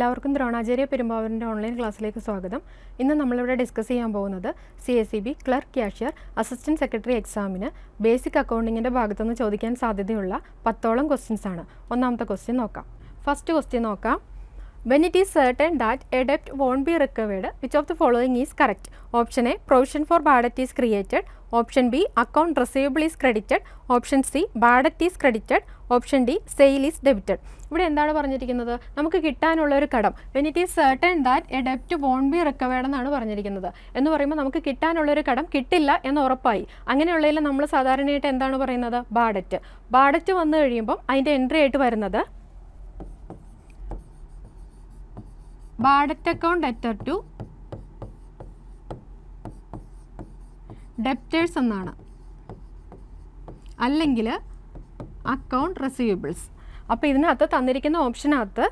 എല്ലാവർക്കും ദ്രോണാചാര്യ പെരുമ്പാവൂരിന്റെ ഓൺലൈൻ ക്ലാസ്സിലേക്ക് സ്വാഗതം. ഇന്ന് നമ്മളിവിടെ ഡിസ്കസ് ചെയ്യാൻ പോകുന്നത് C S C B clerk cashier assistant secretary എക്സാമിന് ബേസിക് അക്കൗണ്ടിങ്ങിന്റെ ഭാഗത്തുനിന്ന് ചോദിക്കാൻ സാധ്യതയുള്ള പത്തോളം ക്വസ്റ്റ്യൻസ് ആണ്. ഒന്നാമത്തെ ക്വസ്റ്റ്യൻ നോക്കാം. ഫസ്റ്റ് ക്വസ്റ്റ്യൻ നോക്കാം. When it is certain that a debt won't be recovered which of the following is correct? Option A provision for bad debt is created option B account receivable is credited option C bad debt is credited option D sale is debited ഇവിടെ എന്താണ് പറഞ്ഞിരിക്കുന്നത്? നമുക്ക് കിട്ടാനുള്ള ഒരു കടം. When it is certain that a debt won't be recovered എന്നാണ് പറഞ്ഞിരിക്കുന്നത്. എന്ന് പറയുമ്പോൾ നമുക്ക് കിട്ടാനുള്ള ഒരു കടം കിട്ടില്ല എന്ന് ഉറപ്പായി. അങ്ങനെയുള്ളതിൽ നമ്മൾ സാധാരണയായിട്ട് എന്താണ് പറയുന്നത്? ബാഡറ്റ് ബാഡറ്റ് വന്നു കഴിയുമ്പം അതിന്റെ എൻട്രി ആയിട്ട് വരുന്നത് bad debt account debtor to debtors എന്നാണ്. അല്ലെങ്കിൽ അക്കൗണ്ട് റെസീവബിൾസ്. അപ്പോൾ ഇതിനകത്ത് തന്നിരിക്കുന്ന ഓപ്ഷനകത്ത്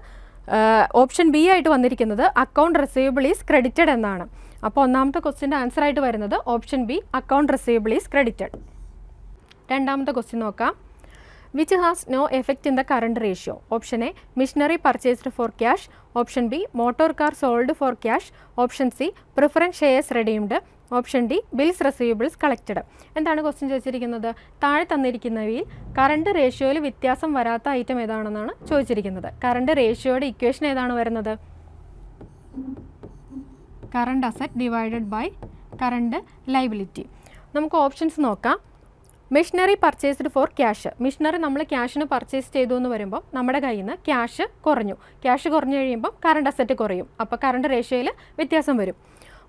ഓപ്ഷൻ ബി ആയിട്ട് വന്നിരിക്കുന്നത് അക്കൗണ്ട് റെസീവബിൾ ഈസ് ക്രെഡിറ്റഡ് എന്നാണ്. അപ്പോൾ ഒന്നാമത്തെ ക്വസ്റ്റിന്റെ ആൻസർ ആയിട്ട് വരുന്നത് option B account receivable is credited. രണ്ടാമത്തെ ക്വസ്റ്റ്യൻ നോക്കാം. Which has no effect in the current ratio option A machinery purchased for cash option B motor car sold for cash option C preference shares redeemed option D bills receivables collected എന്താണ് question ചോദിച്ചിരിക്കുന്നത്? താഴെ തന്നിരിക്കുന്നവയിൽ current റേഷ്യോയിൽ വ്യത്യാസം വരാത്ത item ഏതാണെന്നാണ് ചോദിച്ചിരിക്കുന്നത്. Current റേഷ്യോയുടെ equation ഏതാണ് വരുന്നത്? Current asset divided by current liability നമുക്ക് ഓപ്ഷൻസ് നോക്കാം. Machinery purchased for cash machinery നമ്മൾ ക്യാഷിന് പർച്ചേസ് ചെയ്തു എന്ന് വരുമ്പോൾ നമ്മുടെ കയ്യിൽ നിന്ന് ക്യാഷ് കുറഞ്ഞു. ക്യാഷ് കുറഞ്ഞു കഴിയുമ്പോൾ കറണ്ട് അസറ്റ് കുറയും. അപ്പോൾ കറണ്ട് റേഷ്യോയിൽ വ്യത്യാസം വരും.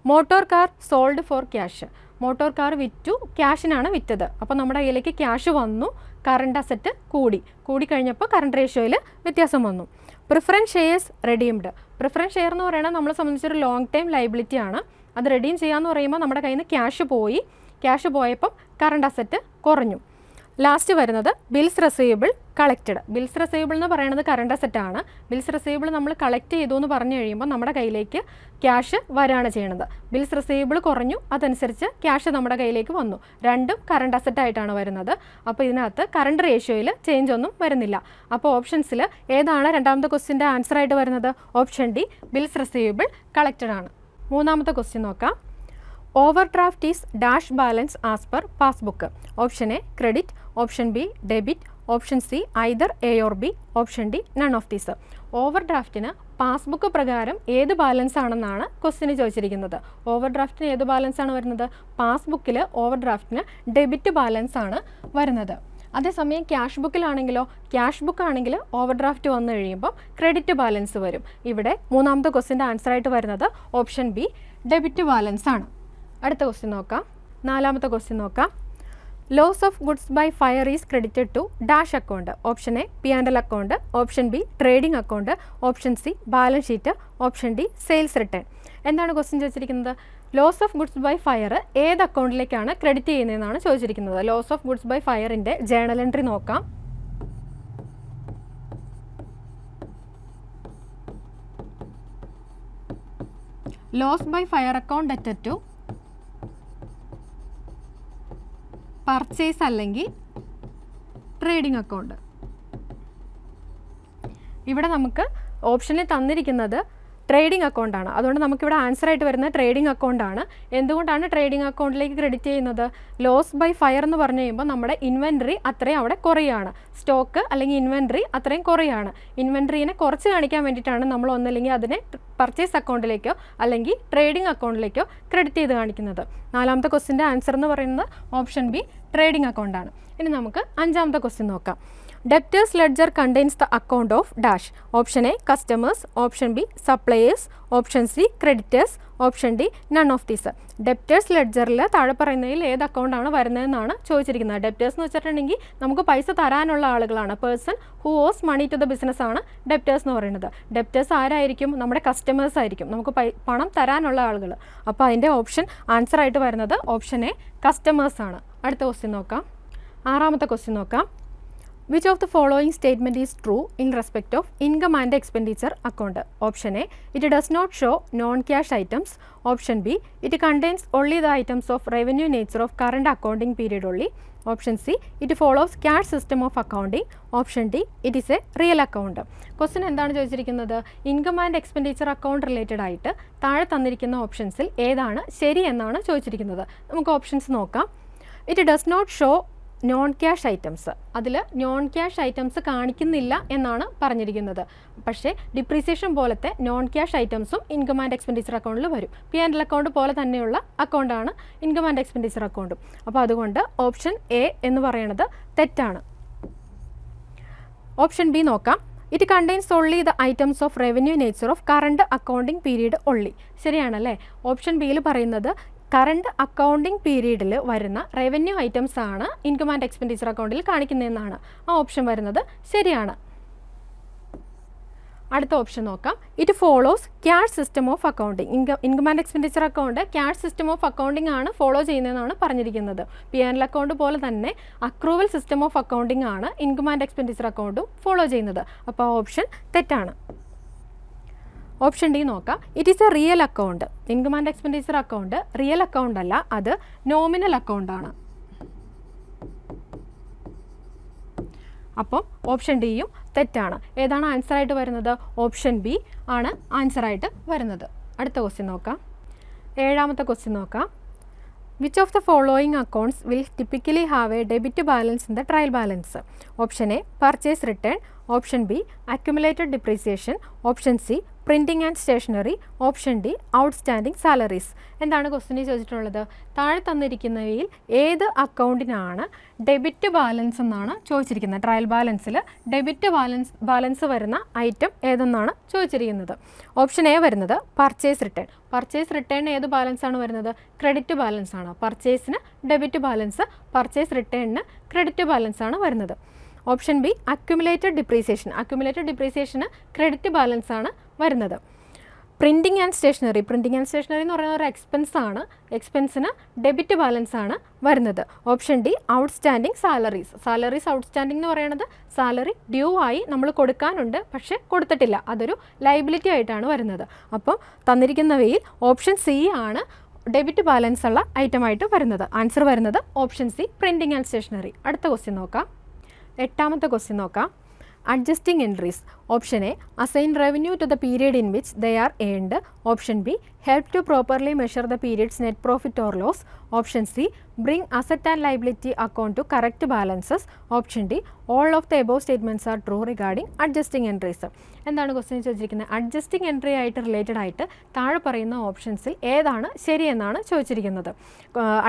Motor car sold for cash motor car വിറ്റു ക്യാഷിനാണ് വിറ്റത്. അപ്പോൾ നമ്മുടെ കയ്യിലേക്ക് ക്യാഷ് വന്നു കറണ്ട് അസറ്റ് കൂടി. കൂടി കഴിഞ്ഞപ്പോൾ കറണ്ട് റേഷ്യോയിൽ വ്യത്യാസം വന്നു. Preference shares redeemed preference share എന്ന് പറയുന്നത് നമ്മളെ സംബന്ധിച്ചൊരു ലോങ് ടൈം ലൈബിലിറ്റി ആണ്. അത് റെഡീം ചെയ്യാന്ന് പറയുമ്പോൾ നമ്മുടെ കയ്യിൽ നിന്ന് ക്യാഷ് പോയി. ക്യാഷ് പോയപ്പം കറണ്ട് അസറ്റ് കുറഞ്ഞു. ലാസ്റ്റ് വരുന്നത് bills receivable collected bills receivable എന്ന് പറയുന്നത് കറണ്ട് ആണ്. ബിൽസ് റെസീവബിൾ നമ്മൾ കളക്ട് ചെയ്തു എന്ന് പറഞ്ഞു കഴിയുമ്പോൾ നമ്മുടെ കയ്യിലേക്ക് ക്യാഷ് വരാണ് ചെയ്യുന്നത്. ബിൽസ് റെസീവബിൾ കുറഞ്ഞു അതനുസരിച്ച് ക്യാഷ് നമ്മുടെ കയ്യിലേക്ക് വന്നു. രണ്ടും കറണ്ട് അസറ്റ് ആയിട്ടാണ് വരുന്നത്. അപ്പോൾ ഇതിനകത്ത് കറണ്ട് റേഷ്യോയിൽ ചേഞ്ച് ഒന്നും വരുന്നില്ല. അപ്പോൾ ഓപ്ഷൻസിൽ ഏതാണ് രണ്ടാമത്തെ ക്വസ്റ്റിന്റെ ആൻസർ ആയിട്ട് വരുന്നത്? Option D bills receivable collected ആണ്. മൂന്നാമത്തെ ക്വസ്റ്റ്യൻ നോക്കാം. Overdraft is dash balance as per passbook option A credit option B debit option C either A or B option D none of these over ഡ്രാഫ്റ്റിന് passbook പ്രകാരം ഏത് balance ആണെന്നാണ് ക്വസ്റ്റിന് ചോദിച്ചിരിക്കുന്നത്. Over ഡ്രാഫ്റ്റിന് ഏത് balance ആണ് വരുന്നത്? പാസ്ബുക്കിൽ ഓവർ ഡ്രാഫ്റ്റിന് ഡെബിറ്റ് ബാലൻസ് ആണ് വരുന്നത്. അതേസമയം ക്യാഷ് ബുക്കിലാണെങ്കിലോ ക്യാഷ് ബുക്ക് ആണെങ്കിൽ ഓവർ ഡ്രാഫ്റ്റ് വന്നു കഴിയുമ്പോൾ ക്രെഡിറ്റ് ബാലൻസ് വരും. ഇവിടെ മൂന്നാമത്തെ ക്വസ്റ്റിന്റെ ആൻസർ ആയിട്ട് വരുന്നത് ഓപ്ഷൻ ബി ഡെബിറ്റ് ബാലൻസ് ആണ്. അടുത്ത ക്വസ്റ്റ്യൻ നോക്കാം. നാലാമത്തെ ക്വസ്റ്റ്യൻ നോക്കാം. Loss of goods by fire is credited to dash account option A P and L account option B trading account option C balance sheet option D sales return എന്താണ് question ചോദിച്ചിരിക്കുന്നത്? Loss of goods by fire ഏത് അക്കൗണ്ടിലേക്കാണ് credit ചെയ്യുന്നതെന്നാണ് ചോദിച്ചിരിക്കുന്നത്. Loss of goods ബൈ ഫയറിന്റെ journal entry നോക്കാം. Loss by fire account at to purchase അല്ലെങ്കിൽ ട്രേഡിംഗ് അക്കൗണ്ട് ഇവിടെ നമുക്ക് ഓപ്ഷനിൽ തന്നിരിക്കുന്നത് ട്രേഡിംഗ് അക്കൗണ്ടാണ് അതുകൊണ്ട് നമുക്കിവിടെ ആൻസർ ആയിട്ട് വരുന്ന ട്രേഡിംഗ് അക്കൗണ്ടാണ് എന്തുകൊണ്ടാണ് ട്രേഡിംഗ് അക്കൗണ്ടിലേക്ക് ക്രെഡിറ്റ് ചെയ്യുന്നത്? ലോസ് ബൈ ഫയർ എന്ന് പറഞ്ഞു കഴിയുമ്പോൾ നമ്മുടെ ഇൻവെൻട്രി അത്രയും അവിടെ കുറയാണ്. സ്റ്റോക്ക് അല്ലെങ്കിൽ ഇൻവെൻട്രി അത്രയും കുറയാണ്. ഇൻവെൻട്രീനെ കുറച്ച് കാണിക്കാൻ വേണ്ടിയിട്ടാണ് നമ്മൾ ഒന്നല്ലെങ്കിൽ അതിനെ പർച്ചേസ് അക്കൗണ്ടിലേക്കോ അല്ലെങ്കിൽ ട്രേഡിംഗ് അക്കൗണ്ടിലേക്കോ ക്രെഡിറ്റ് ചെയ്ത് കാണിക്കുന്നത്. നാലാമത്തെ ക്വസ്റ്റിന്റെ ആൻസർ എന്ന് പറയുന്നത് ഓപ്ഷൻ ബി ട്രേഡിംഗ് അക്കൗണ്ടാണ് ഇനി നമുക്ക് അഞ്ചാമത്തെ ക്വസ്റ്റ്യൻ നോക്കാം. Debtors ledger contains the account of dash option A customers option B suppliers option C creditors option D none of these debtors ലെഡ്ജറിൽ താഴെ പറയുന്നതിൽ ഏത് അക്കൗണ്ടാണ് വരുന്നതെന്നാണ് ചോദിച്ചിരിക്കുന്നത്. ഡെപ്റ്റേഴ്സ് എന്ന് വെച്ചിട്ടുണ്ടെങ്കിൽ നമുക്ക് പൈസ തരാനുള്ള ആളുകളാണ്. Person who owes money to the business ആണ് ഡെപ്റ്റേഴ്സ് എന്ന് പറയുന്നത്. ഡെപ്റ്റേഴ്സ് ആരായിരിക്കും? നമ്മുടെ കസ്റ്റമേഴ്സ് ആയിരിക്കും. നമുക്ക് പണം തരാനുള്ള ആളുകൾ അപ്പോൾ അതിന്റെ ഓപ്ഷൻ ആൻസർ ആയിട്ട് വരുന്നത് ഓപ്ഷൻ എ കസ്റ്റമേഴ്സ് ആണ്. അടുത്ത ക്വസ്റ്റ്യൻ നോക്കാം. ആറാമത്തെ ക്വസ്റ്റ്യൻ നോക്കാം. Which of the following statement is true in respect of income and expenditure account option A it does not show non cash items option B it contains only the items of revenue nature of current accounting period only option C it follows cash system of accounting option D it is a real account question എന്താണ് ചോദിച്ചിരിക്കുന്നത്? Income and expenditure account related ആയിട്ട് താഴെ തന്നിരിക്കുന്ന ഓപ്ഷൻസിൽ ഏതാണ് ശരി എന്നാണ് ചോദിച്ചിരിക്കുന്നത്. നമുക്ക് ഓപ്ഷൻസ് നോക്കാം. It does not show non cash items അതിൽ നോൺ ക്യാഷ് ഐറ്റംസ് കാണിക്കുന്നില്ല എന്നാണ് പറഞ്ഞിരിക്കുന്നത്. പക്ഷേ ഡിപ്രീസിയേഷൻ പോലത്തെ നോൺ ക്യാഷ് ഐറ്റംസും ഇൻകം ആൻഡ് എക്സ്പെൻഡിച്ചർ അക്കൗണ്ടിൽ വരും. പി ആൻഡ് എൽ അക്കൗണ്ട് പോലെ തന്നെയുള്ള അക്കൗണ്ടാണ് ഇൻകം ആൻഡ് എക്സ്പെൻഡിച്ചർ അക്കൗണ്ടും അപ്പോൾ അതുകൊണ്ട് ഓപ്ഷൻ എ എന്ന് പറയുന്നത് തെറ്റാണ്. ഓപ്ഷൻ ബി നോക്കാം. It contains only the items of revenue nature of current accounting period only ശരിയാണല്ലേ? Option ബിയിൽ പറയുന്നത് കറണ്ട് അക്കൗണ്ടിങ് പീരീഡിൽ വരുന്ന റവന്യൂ ഐറ്റംസ് ആണ് ഇൻകം ആൻഡ് എക്സ്പെൻഡിച്ചർ അക്കൗണ്ടിൽ കാണിക്കുന്നതെന്നാണ് ആ ഓപ്ഷൻ വരുന്നത്. ശരിയാണ്. അടുത്ത ഓപ്ഷൻ നോക്കാം. It follows cash system of accounting income income and expenditure account cash system of accounting ആണ് ഫോളോ ചെയ്യുന്നതെന്നാണ് പറഞ്ഞിരിക്കുന്നത്. പി ആൻഡ് അക്കൗണ്ട് പോലെ തന്നെ അക്രൂവൽ സിസ്റ്റം ഓഫ് അക്കൗണ്ടിങ് ആണ് ഇൻകം ആൻഡ് എക്സ്പെൻഡിച്ചർ അക്കൗണ്ടും ഫോളോ ചെയ്യുന്നത്. അപ്പോൾ ആ ഓപ്ഷൻ തെറ്റാണ്. ഓപ്ഷൻ ഡി നോക്കാം. It is a real account income and expenditure account real account അല്ല അത് നോമിനൽ അക്കൗണ്ട് ആണ്. അപ്പം ഓപ്ഷൻ ഡിയും തെറ്റാണ്. ഏതാണ് ആൻസർ ആയിട്ട് വരുന്നത്? ഓപ്ഷൻ ബി ആണ് ആൻസർ ആയിട്ട് വരുന്നത്. അടുത്ത ക്വസ്റ്റ്യൻ നോക്കാം. ഏഴാമത്തെ ക്വസ്റ്റ്യൻ നോക്കാം. Which of the following accounts will typically have a debit balance in the trial balance option A purchase return option B accumulated depreciation option C printing and stationery option D outstanding salaries എന്താണ് ക്വസ്റ്റിനെ ചോദിച്ചിട്ടുള്ളത്? താഴെ തന്നിരിക്കുന്നവയിൽ ഏത് അക്കൗണ്ടിനാണ് debit balance എന്നാണ് ചോദിച്ചിരിക്കുന്നത്. Trial ബാലൻസിൽ debit balance balance വരുന്ന ഐറ്റം ഏതെന്നാണ് ചോദിച്ചിരിക്കുന്നത്. ഓപ്ഷൻ എ വരുന്നത് പർച്ചേസ് റിട്ടേൺ പർച്ചേസ് റിട്ടേൺ ഏത് ബാലൻസ് ആണ് വരുന്നത്? ക്രെഡിറ്റ് ബാലൻസ് ആണ്. പർച്ചേസിന് ഡെബിറ്റ് ബാലൻസ് പർച്ചേസ് റിട്ടേണിന് ക്രെഡിറ്റ് ബാലൻസ് ആണ് വരുന്നത്. Option B accumulated depreciation accumulated ഡിപ്രീസിയേഷന് credit balance ആണ് വരുന്നത്. Printing and stationery printing and stationery എന്ന് പറയുന്ന ഒരു എക്സ്പെൻസ് ആണ്. എക്സ്പെൻസിന് ഡെബിറ്റ് ബാലൻസ് ആണ് വരുന്നത്. Option D outstanding salaries salaries outstanding എന്ന് പറയുന്നത് സാലറി ഡ്യൂ ആയി നമ്മൾ കൊടുക്കാനുണ്ട് പക്ഷേ കൊടുത്തിട്ടില്ല. അതൊരു ലൈബിലിറ്റി ആയിട്ടാണ് വരുന്നത്. അപ്പോൾ തന്നിരിക്കുന്നവയിൽ ഓപ്ഷൻ സി ആണ് ഡെബിറ്റ് ബാലൻസ് ഉള്ള ഐറ്റമായിട്ട് വരുന്നത്. ആൻസർ വരുന്നത് option C printing and stationery അടുത്ത ക്വസ്റ്റ്യൻ നോക്കാം. എട്ടാമത്തെ ക്വസ്റ്റ്യൻ നോക്കാം. Adjusting entries. Option A assign revenue to the period in which they are earned option B help to properly measure the periods net profit or loss option C bring asset and liability account to correct balances option D all of the above statements are true regarding adjusting entries എന്താണ് question ചോദിച്ചിരിക്കുന്നത് adjusting entry ആയിട്ട് related ആയിട്ട് താഴെ പറയുന്ന ഓപ്ഷൻസിൽ ഏതാണ് ശരിയെന്നാണ് ചോദിച്ചിരിക്കുന്നത്.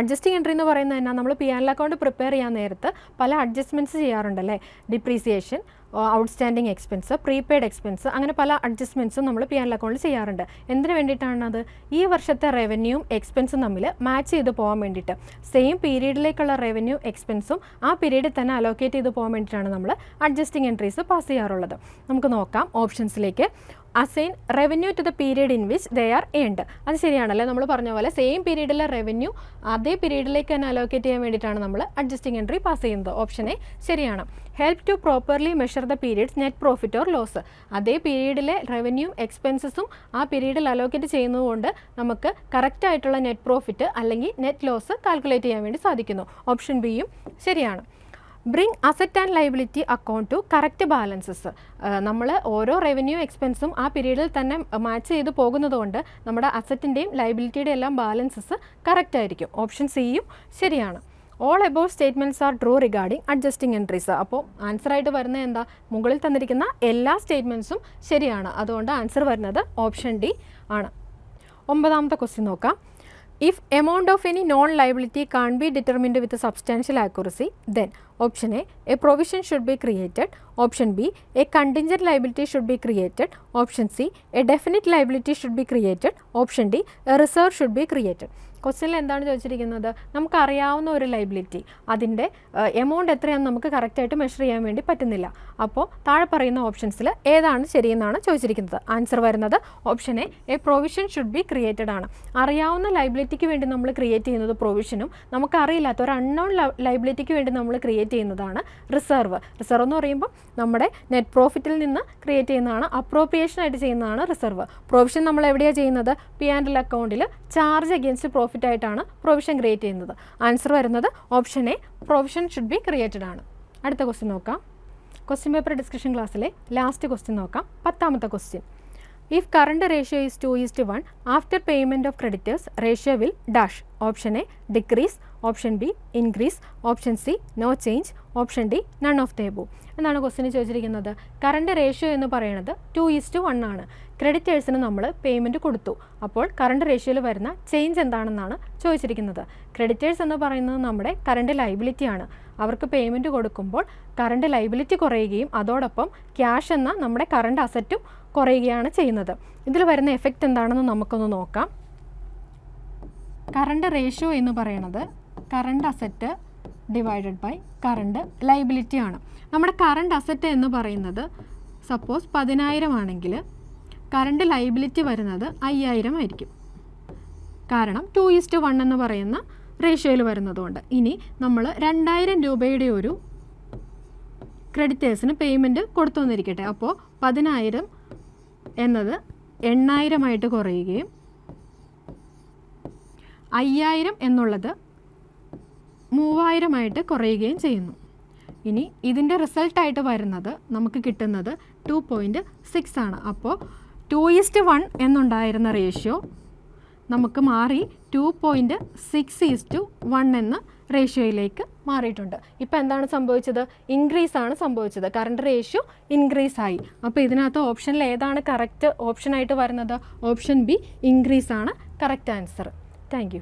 Adjusting entry എന്ന് പറയുന്നത് തന്നെ നമ്മൾ പി ആൻ അക്കൗണ്ട് പ്രിപ്പയർ ചെയ്യാൻ നേരത്ത് പല adjustments ചെയ്യാറുണ്ടല്ലേ? Depreciation outstanding expense prepaid expense അങ്ങനെ പല അഡ്ജസ്റ്റ്മെന്റ്സും നമ്മൾ പി ആൻ അക്കൗണ്ടിൽ ചെയ്യാറുണ്ട്. എന്തിനു വേണ്ടിയിട്ടാണത്? ഈ വർഷത്തെ റവന്യൂവും എക്സ്പെൻസും തമ്മിൽ മാച്ച് ചെയ്ത് പോകാൻ വേണ്ടിയിട്ട്. സെയിം പീരീഡിലേക്കുള്ള റവന്യൂ എക്സ്പെൻസും ആ പീരീഡിൽ തന്നെ അലോക്കേറ്റ് ചെയ്ത് പോകാൻ വേണ്ടിയിട്ടാണ് നമ്മൾ അഡ്ജസ്റ്റിംഗ് എൻട്രീസ് പാസ് ചെയ്യാറുള്ളത്. നമുക്ക് നോക്കാം ഓപ്ഷൻസിലേക്ക് assign revenue to the period in which they are earned അത് ശരിയാണല്ലേ? നമ്മൾ പറഞ്ഞ പോലെ സെയിം പീരീഡിലെ റവന്യൂ അതേ പീരീഡിലേക്ക് തന്നെ അലോക്കേറ്റ് ചെയ്യാൻ വേണ്ടിയിട്ടാണ് നമ്മൾ അഡ്ജസ്റ്റിംഗ് എൻട്രി പാസ് ചെയ്യുന്നത്. ഓപ്ഷൻ എ ശരിയാണ്. Help to properly measure the period's net profit or loss അതേ പീരീഡിലെ റവന്യൂ എക്സ്പെൻസസും ആ പീരീഡിൽ അലോക്കേറ്റ് ചെയ്യുന്നതുകൊണ്ട് നമുക്ക് കറക്റ്റ് ആയിട്ടുള്ള നെറ്റ് പ്രോഫിറ്റ് അല്ലെങ്കിൽ നെറ്റ് ലോസ് കാൽക്കുലേറ്റ് ചെയ്യാൻ വേണ്ടി സാധിക്കുന്നു. ഓപ്ഷൻ ബിയും ശരിയാണ്. Bring asset and liability account to correct balances നമ്മൾ ഓരോ റവന്യൂ എക്സ്പെൻസും ആ പീരീഡിൽ തന്നെ മാച്ച് ചെയ്ത് പോകുന്നതുകൊണ്ട് നമ്മുടെ അസറ്റിന്റെയും ലൈബിലിറ്റിയുടെ എല്ലാം ബാലൻസസ് കറക്റ്റ് ആയിരിക്കും. ഓപ്ഷൻ സിയും ശരിയാണ്. All above statements are true regarding adjusting entries അപ്പോൾ ആൻസർ ആയിട്ട് വരുന്നത് എന്താ? മുകളിൽ തന്നിരിക്കുന്ന എല്ലാ സ്റ്റേറ്റ്മെന്റ്സും ശരിയാണ്. അതുകൊണ്ട് ആൻസർ വരുന്നത് ഓപ്ഷൻ ഡി ആണ്. ഒമ്പതാമത്തെ ക്വസ്റ്റ്യൻ നോക്കാം. If amount of any non-liability can't be determined with a substantial accuracy, then option A, a provision should be created, option B, a contingent liability should be created, option C, a definite liability should be created, option D, a reserve should be created. ക്വസ്റ്റ്യനിൽ എന്താണ് ചോദിച്ചിരിക്കുന്നത്? നമുക്കറിയാവുന്ന ഒരു liability അതിന്റെ amount എത്രയാണെന്ന് നമുക്ക് കറക്റ്റായിട്ട് measure ചെയ്യാൻ വേണ്ടി പറ്റുന്നില്ല. അപ്പോൾ താഴെ പറയുന്ന ഓപ്ഷൻസിൽ ഏതാണ് ശരിയെന്നാണ് ചോദിച്ചിരിക്കുന്നത്. ആൻസർ വരുന്നത് option A a provision should be created ആണ്. അറിയാവുന്ന ലൈബിലിറ്റിക്ക് വേണ്ടി നമ്മൾ ക്രിയേറ്റ് ചെയ്യുന്നത് പ്രൊവിഷനും നമുക്കറിയില്ലാത്ത ഒരു അൺനോൺ ലൈബിലിറ്റിക്ക് വേണ്ടി നമ്മൾ ക്രിയേറ്റ് ചെയ്യുന്നതാണ് റിസർവ് റിസർവ് എന്ന് പറയുമ്പോൾ നമ്മുടെ നെറ്റ് പ്രോഫിറ്റിൽ നിന്ന് ക്രിയേറ്റ് ചെയ്യുന്നതാണ് അപ്രോപ്രിയേഷൻ ആയിട്ട് ചെയ്യുന്നതാണ് റിസർവ് പ്രൊവിഷൻ നമ്മൾ എവിടെയാണ് ചെയ്യുന്നത്? പി ആൻഡ് എൽ അക്കൗണ്ടിൽ ചാർജ് അഗേൻസ്റ്റ് പ്രോഫിറ്റ് ആയിട്ടാണ് പ്രൊവിഷൻ ക്രിയേറ്റ് ചെയ്യുന്നത്. ആൻസർ വരുന്നത് option A provision should be created ആണ്. അടുത്ത ക്വസ്റ്റ്യൻ നോക്കാം. ക്വസ്റ്റ്യൻ പേപ്പർ ഡിസ്കഷൻ ക്ലാസ്സിലെ ലാസ്റ്റ് ക്വസ്റ്റ്യൻ നോക്കാം. പത്താമത്തെ question if current ratio is two is to one after payment of creditors ratio will dash option A decrease option B increase option C no change option D none of the above എന്നാണ് ക്വസ്റ്റിന് ചോദിച്ചിരിക്കുന്നത്. Current ratio എന്ന് പറയുന്നത് two is to one ആണ്. ക്രെഡിറ്റേഴ്സിന് നമ്മൾ payment കൊടുത്തു. അപ്പോൾ current റേഷ്യോയിൽ വരുന്ന ചേഞ്ച് എന്താണെന്നാണ് ചോദിച്ചിരിക്കുന്നത്. ക്രെഡിറ്റേഴ്സ് എന്ന് പറയുന്നത് നമ്മുടെ കറണ്ട് ലൈബിലിറ്റി ആണ്. അവർക്ക് പേയ്മെന്റ് കൊടുക്കുമ്പോൾ കറണ്ട് ലൈബിലിറ്റി കുറയുകയും അതോടൊപ്പം ക്യാഷ് എന്ന നമ്മുടെ കറണ്ട് അസറ്റും കുറയുകയാണ് ചെയ്യുന്നത്. ഇതിൽ വരുന്ന എഫക്റ്റ് എന്താണെന്ന് നമുക്കൊന്ന് നോക്കാം. കറണ്ട് റേഷ്യോ എന്ന് പറയുന്നത് current asset divided by current liability ആണ്. നമ്മുടെ കറണ്ട് അസറ്റ് എന്ന് പറയുന്നത് സപ്പോസ് പതിനായിരം ആണെങ്കിൽ കറണ്ട് ലൈബിലിറ്റി വരുന്നത് അയ്യായിരം ആയിരിക്കും. കാരണം ടു ഈസ്റ്റ് വൺ എന്ന് പറയുന്ന റേഷ്യോയിൽ വരുന്നതുകൊണ്ട് ഇനി നമ്മൾ രണ്ടായിരം രൂപയുടെ ഒരു ക്രെഡിറ്റേഴ്സിന് പേയ്മെന്റ് കൊടുത്തു വന്നിരിക്കട്ടെ. അപ്പോൾ പതിനായിരം എന്നത് എണ്ണായിരമായിട്ട് കുറയുകയും അയ്യായിരം എന്നുള്ളത് മൂവായിരമായിട്ട് കുറയുകയും ചെയ്യുന്നു. ഇനി ഇതിന്റെ റിസൾട്ടായിട്ട് വരുന്നത് നമുക്ക് കിട്ടുന്നത് ടു പോയിന്റ് സിക്സ് ആണ്. അപ്പോൾ ടു ഈസ്റ്റ് വൺ എന്നുണ്ടായിരുന്ന റേഷ്യോ നമുക്ക് മാറി two point six is to one എന്ന റേഷ്യോയിലേക്ക് മാറിയിട്ടുണ്ട്. ഇപ്പോൾ എന്താണ് സംഭവിച്ചത്? ഇൻക്രീസ് ആണ് സംഭവിച്ചത്. കറണ്ട് റേഷ്യോ ഇൻക്രീസ് ആയി. അപ്പോൾ ഇതിനകത്ത് ഓപ്ഷനിൽ ഏതാണ് കറക്റ്റ് ഓപ്ഷനായിട്ട് വരുന്നത്? ഓപ്ഷൻ ബി ഇൻക്രീസ് ആണ് കറക്റ്റ് ആൻസർ താങ്ക്